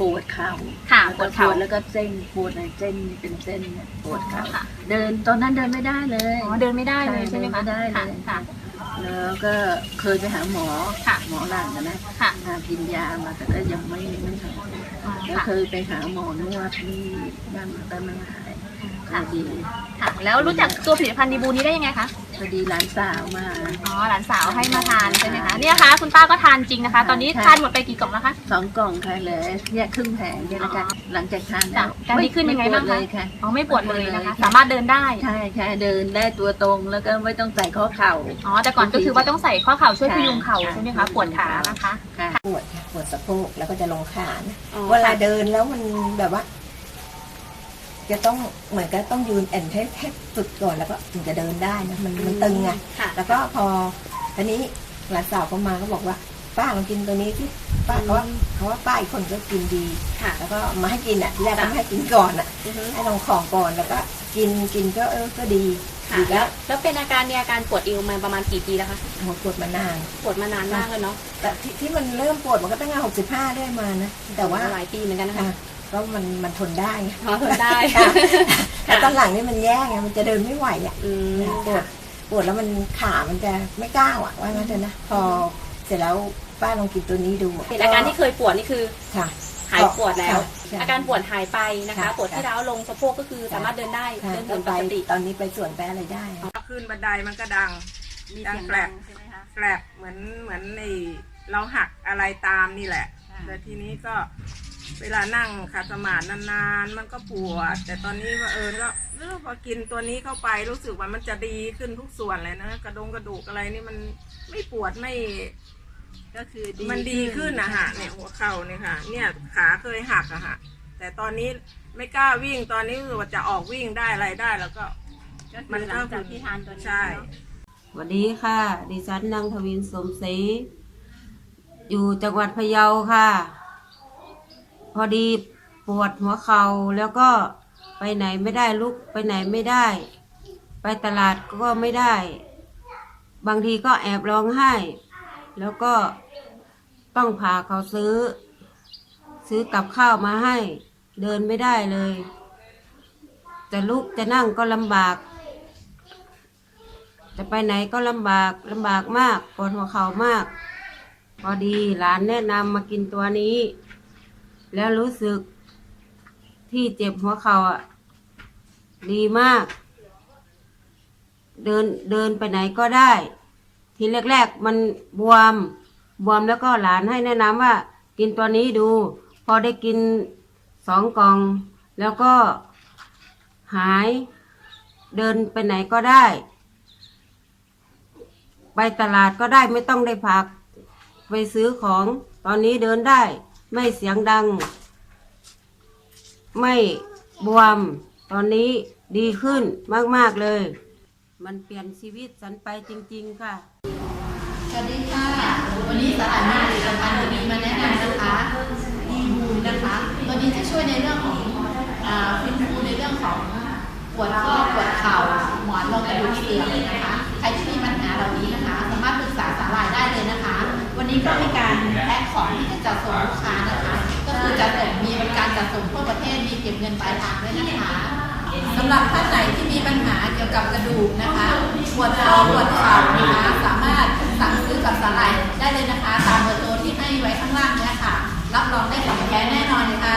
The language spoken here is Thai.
ปวดเข่าค่ะแล้วปก็วดเข่าแล้วก็เส้นปวดในเส้นเป็นเส้นเนี่ยปวดเข่าค่ะเดินตอนนั้นเดินไม่ได้เลยอ๋อเดินไม่ได้เลยใช่ไหมคะเดินไม่ได้เลยค่ะแล้วก็เคยไปหาหมอค่ะหมอหลังนะค่ะหากินยามาแต่ก็ยังไม่ไม่หายอ๋อแล้วค่ะเคยไปหาหมอนวดที่บ้านแต่ไม่หาย ค่ะก็ดีค่ะ แล้วรู้จักตัวผลิตภัณฑ์ดีบูนี้ได้ยังไงคะ พอดีหลานสาวมา อ๋อ หลานสาวให้มาทานใช่ไหมคะ เนี่ยค่ะ คุณป้าก็ทานจริงนะคะ ตอนนี้ค่ะทานหมดไปกี่กล่องแล้วคะ สองกล่องค่ะเหลยเนี่ยครึ่งแผงเนี่ยนะคะอ๋อหลังจากทานจ้ะการดีขึ้นยังไงบ้างคะ ม่ปวดเลยค่ะ อ๋อ ไม่ปวดเลยนะคะไม่ปวดเลยค่ะสามารถเดินได้ ใช่ใช่เดินได้ตัวตรงแล้วก็ไม่ต้องใส่ข้อเข่า อ๋อ แต่ก่อนก็คือว่าต้องใส่ข้อเข่าช่วยพยุงเข่าค่ะใช่ไหมคะ ปวดขานะคะ ค่ะปวดค่ะปวดสะโพกแล้วก็จะลงขานะอ๋อเวลาเดินแล้วมันแบบว่า จะต้องเหมือนกับต้องยืนแอนให้ให้สุดก่อนแล้วก็ถึงจะเดินได้นะมันมันตึงไงค่ะแล้วก็พอทีนี้หลานสาวก็มาก็บอกว่า ป้าลองกินตัวนี้ที่ป้าเขาว่าเขาว่าป้าอีกคนก็กินดี ค่ะ แล้วก็มาให้กินอะแรกก็ไม่ให้กินก่อนอะให้ลองของก่อนแล้วก็กินกินก็เออก็ดีค่ะดีแล้แล้ววแล้วเป็นอาการเนี่ยอาการปวดเอวมาประมาณกี่ปีแล้วคะหัวปวดมานาน ปวดมานานมากเลยเนาะแต่ที่ที่มันเริ่มปวดมันก็ตั้งแต่หกสิบห้าได้มานะแต่ว่าหลายปีเหมือนกันนะคะค่ะ ก็มันมันทนได้ไงพอทนได้ค่ะแต่ตอนหลังนี่มันแย่ไงมันจะเดินไม่ไหวอะอืมปวดปวดแล้วมันขามันจะไม่ก้าวอะว่างั้นเถอะนะพอเสร็จแล้วป้าลองกินตัวนี้ดูะเป็นอาการที่เคยปวดนี่คือค่ะหายปวดแล้วใช่อาการปวดหายไปนะคะค่ะปวดที่ร้าวลงสะโพกก็คือสามารถเดินได้ค่ะเดินก็เหินไปปกติตอนนี้ไปสวนไปอะไรได้ขึ้นบันไดมันก็ดังดังแกลบแกลบเหมือนเหมือนในเราหักอะไรตามนี่แหละแต่ทีนี้ก็ เวลานั่งขัดสมาธินานๆ มันก็ปวด แต่ตอนนี้ว่าเออก็เออพอกินตัวนี้เข้าไปรู้สึกว่ามันจะดีขึ้นทุกส่วนเลยนะกระดงกระดูกอะไรนี่มันไม่ปวดไม่ ก็คือมันดีขึ้นนะฮะเนี่ยหัวเข่าเนี่ยค่ะ เนี่ยขาเคยหักอะฮะแต่ตอนนี้ไม่กล้าวิ่งตอนนี้รู้สึกว่าจะออกวิ่งได้อะไรได้แล้วก็มันก็จากที่ทานตัวนี้ใช่สวัสดีค่ะ ดิฉันนางทวินสมศรีอยู่จังหวัดพะเยาค่ะ พอดีปวดหัวเขา่าแล้วก็ไปไหนไม่ได้ลุกไปไหนไม่ได้ ไปตลาดก็ไม่ได้ บางทีก็แอบร้องไห้ แล้วก็ต้องพาเขาซื้อ ซื้อกับข้าวมาให้ เดินไม่ได้เลย จะลุกจะนั่งก็ลำบาก จะไปไหนก็ลำบากลำบากมากปวดหัวเข่ามาก พอดีหลานแนะนำมากินตัวนี้ แล้วรู้สึกที่เจ็บหัวเข่าอะ ดีมาก เดินเดินไปไหนก็ได้ ทีแรกๆมันบวม บวมแล้วก็หลานให้แนะนำว่า กินตัวนี้ดู พอได้กินสองกล่อง แล้วก็หาย เดินไปไหนก็ได้ ไปตลาดก็ได้ไม่ต้องได้พัก ไปซื้อของตอนนี้เดินได้ ไม่เสียงดัง ไม่บวม ตอนนี้ดีขึ้นมาก ๆ เลย มันเปลี่ยนชีวิตฉันไปจริง ๆ ค่ะ สวัสดีค่ะ วันนี้สถานีผลิตภัณฑ์ดีๆมาแนะนำนะคะดีบูนนะคะตัวนี้จะช่วยในเรื่องของอ่าฟื้นฟูในเรื่องของปวดข้อปวดเข่าหมอนรองกระดูกเสื่อมนะคะ ใครที่มีปัญหาเหล่านี้ นี้ก็มีการแพ็คของที่จะจัดส่งลูกค้านะคะ ก็คือจะส่งมีบริการจัดส่งทั่วประเทศมีเก็บเงินปลายทางด้วยนะคะสำหรับท่านไหนที่มีปัญหาเกี่ยวกับกระดูกนะคะปวดข้อปวดเข่านะคะสามารถสั่งซื้อกับสาลายได้เลยนะคะ ตามเบอร์โทรที่ให้ไว้ข้างล่างเนี่ยค่ะ รับรองได้ของแท้แน่นอนค่ะ